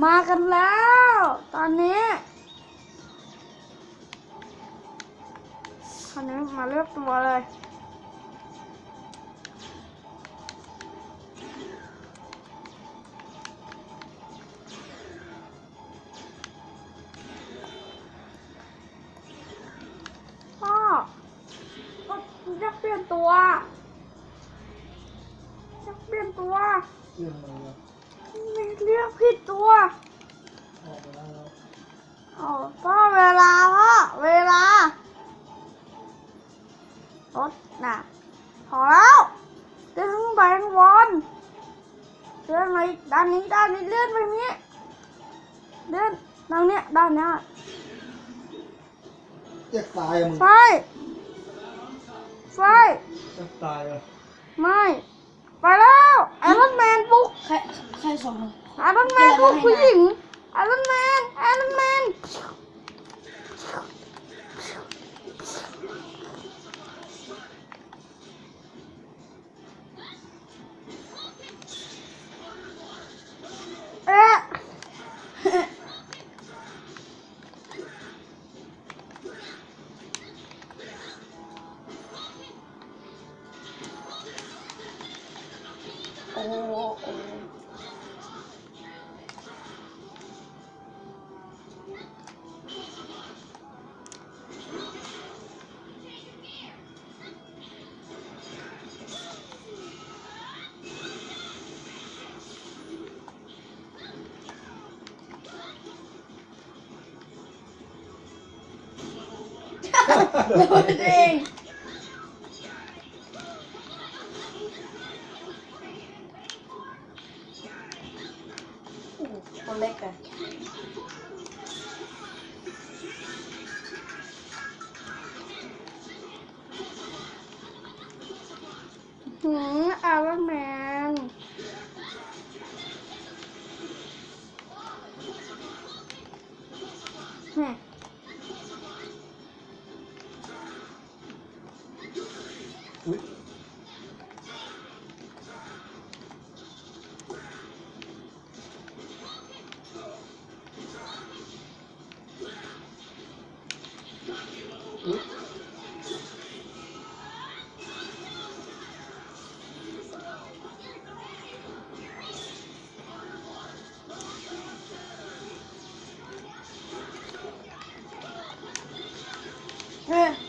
มากันแล้ว ตอนนี้คราวนี้มาเลือกตัวเลย พ่อก็อยากเปลี่ยนตัวอยากเปลี่ยนตัวเรื่องอะไรวะ เลือกผิดตัวออกมาแล้วอ๋อพ่อเวลาพ่อเวลารถน่ะพอแล้วเดินข้างไปข้างบนเดินไปด้านนี้ด้านนี้เลื่อนไปนี้เลื่อนด้านเนี้ยด้านเนี้ยอยากตายอะมึงไฟไฟอยากตายอะไม่ ไปแล้วไอรอนแมนปลุกใครใครส่งมาไอรอนแมนปลุกผู้หญิงไอรอนแมนไอรอนแมน Rodrigo! Moleca. 嗯。嗯。哎。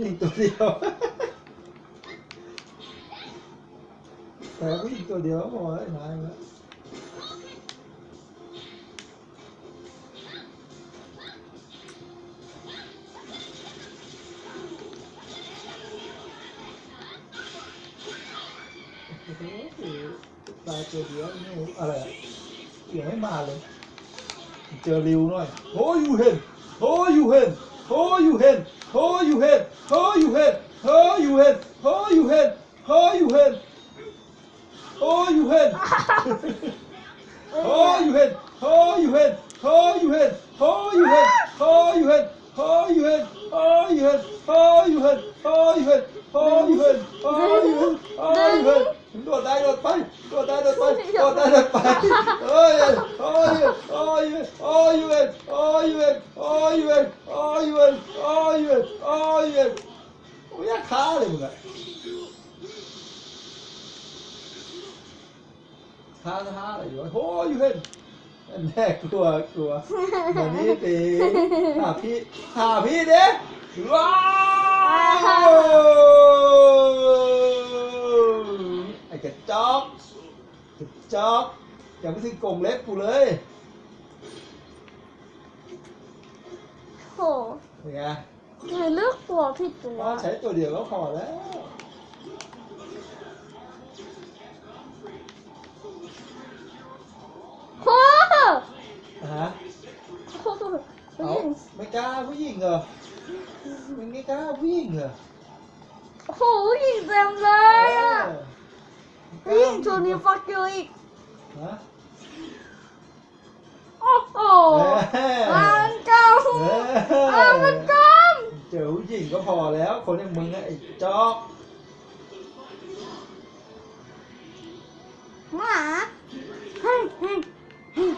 อุ้ยเฮ้ยผู้หญิงตัวเดียวแต่ผู้หญิงตัวเดียวก็พอแล้วนายแล้วตายตัวเดียวนี่อะไรอะยังไม่มาเลย เจอริวหน่อยโอ้ยูเห็นโอ้ยูเห็นโอ้ยูเห็น โอ้ยูเห็นโอ้ยูเห็นโอ้ยูเห็นโอ้ยูเห็นโอ้ยูเห็นโอ้ยูเห็นโอ้ยูเห็นโอ้ยูเห็นโอ้ยูเห็นโอ้ยูเห็นโอ้ยูเห็นโอ้ยูเห็นโอ้ยูเห็นโอ้ยูเห็นโอ้ยูเห็นโอ้ยูเห็นโอ้ยูเห็นโอ้ยูเห็นโดดได้โดดไปโดดได้โดดไปโดดได้โดดไปเอ้ยโอ้ยโอ้ย หาพี่หาพี่เด้ว้าวไอ้กระจอกกระจอกยังไม่ถึงกรงเล็บกูเลยโหเป็นไงไม่เลือกตัวผิดตัวว่าใช้ตัวเดียวก็พอแล้ว กล้าผู้หญิงเหรอมึงไม่กล้าผู้หญิงเหรอโหผู้หญิงเต็มเลยอะเออผู้หญิงชูนี้ฟักเยอะอีกฮะโอ้โหเอ้ยลานกอมเอ้ยลานกอมเจอผู้หญิงก็พอแล้ว คนอย่างมึงอะไอ้จอกหมาเฮ้ยเฮ้ยเฮ้ย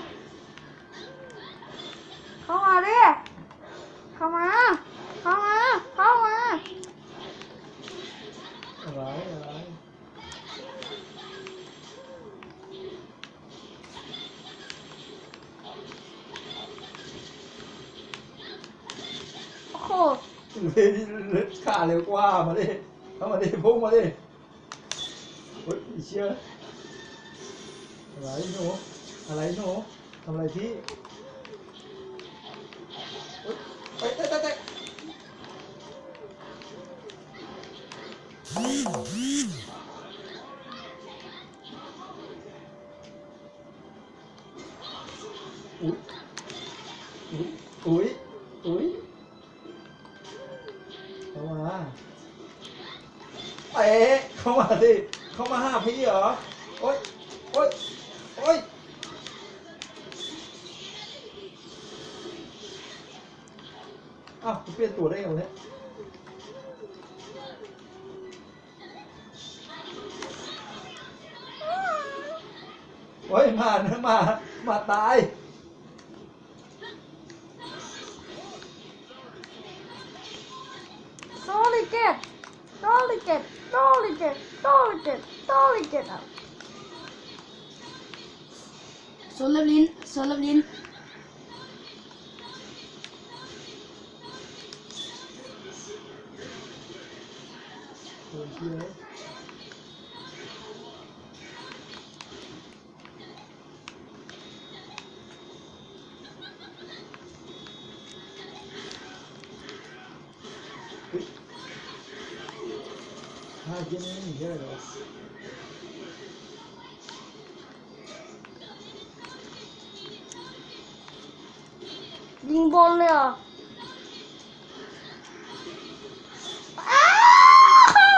เข้ามาดิ เข้ามา เข้ามา เข้ามาอะไรอะไรโอ้โหเลยขาเร็วกว่ามาดิเข้ามาดิพุ่งมาดิเฮ้ยเชี่ยอะไรหนูอะไรหนูทำอะไรพี่ อุ้ยอุ้ยอุ้ยอุ้ยเข้ามาเอ๊ะเข้ามาดิเข้ามาห้าพี่เหรอ โอ๊ยโอ๊ยโอ๊ยอ้าวเปลี่ยนตัวได้ไงวะเนี่ย โอ้ยมานะมา มาตายโซลิเกตโซลิเกตโซลิเกตโซลิเกตโซลิเกตอะโซลบลิ้นโซลบลิ้นโอ้ ยเหี้ยอุ๊ยห้าเย็นนี่เยอะเหรอยิงบอลเลยเหรออ้า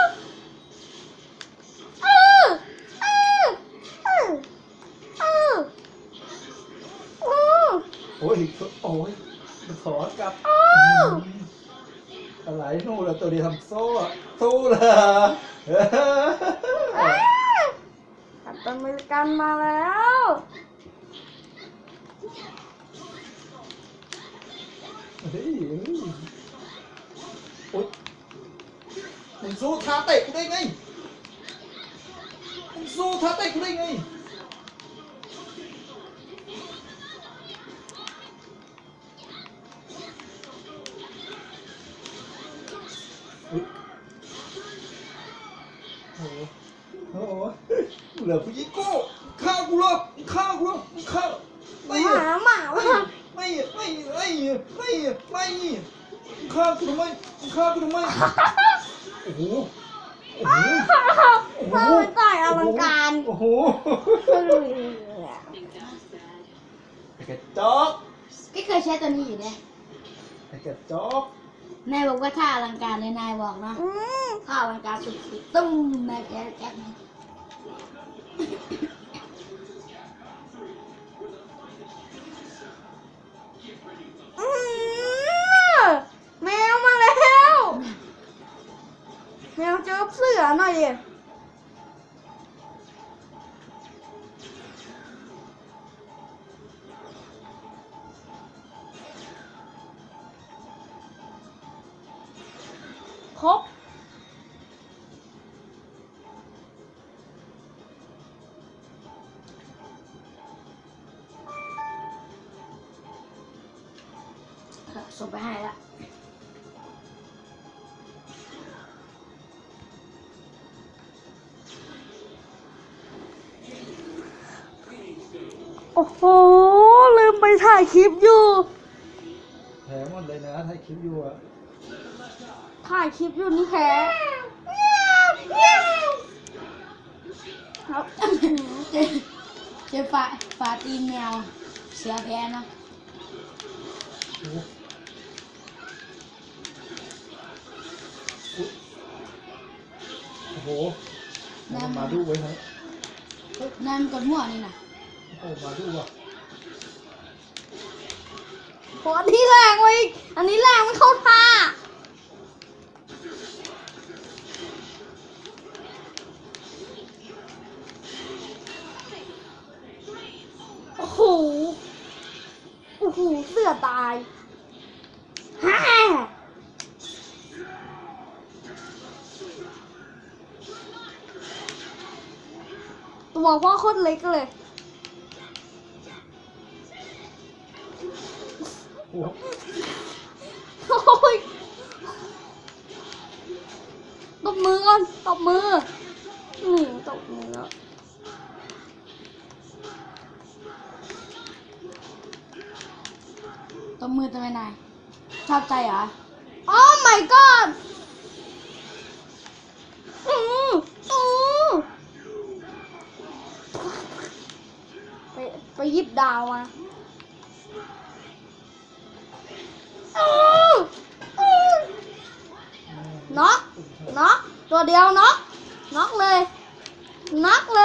วอ้าวอ้าวอ้าวอ้าวอ้าวโอ้ย โอ้ยมันถอนกลับ อ้าวอืมอะไรนู่นละตัวเดียวทำโซ่อะสู้เลยอ้าวกัปตันอเมริกันมาแล้ว เฮ้ยโอ๊ยมึงสู้ท้าเตะกูได้ไงมึงสู้ท้าเตะกูได้ไง เหลือผู้หญิงกูฆ่ากูเหรอมึงฆ่ากูเหรอมึงฆ่าไม่หอะมาหมาว่ะไม่ไม่ไม่ไม่ไม่มึงฆ่ากูทำไมมึงฆ่ากูทำไมโอ้โหโอ้โหโอ้โหทำไมต่อยอลังการโอ้โหไอ้กระจอกก็เคยใช้ตัวนี้อยู่เนี่ยไอ้กระจอกนายบอกว่าท่าอลังการเลยนายบอกเนาะอืมท่าอลังการสุดๆตุ้มนายแกแกะอืม แมวมาแล้ว แมวเจอเสือหน่อยดิครบ โอ้โห ลืมไปถ่ายคลิปอยู่ แผลหมดเลยนะถ่ายคลิปอยู่อะถ่ายคลิปอยู่นี่แพ้ครับเจอเจอฝาฝาตีนแมว เสือแพ้เนาะโอ้โหโอ้โหมันมาดูไว้ไหมนายมันกดมั่วนี่นะ โอ้มาดูว่ะโหอันนี้แรงกว่าอีกอันนี้แรงไม่เข้าท่าโอ้โหโอ้โหเสือตายฮ่าตัวพ่อโคตรเล็กเลย โอ้ยตบมือก่อนตบมือนี่ตบมือแล้วตัวมือตัวไมนายชอบใจเหรอโอ้ my god อืออือไปไปหยิบดาวมา น็อกตัวเดียวน็อกน็อกเลยน็อกเล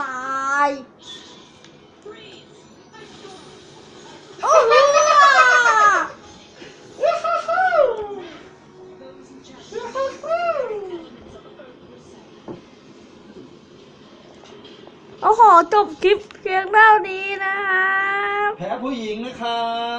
ตายโอ้โหโอ้โหจบคลิปเพียงเท่านี้นะครับแพ้ผู้หญิงนะครับ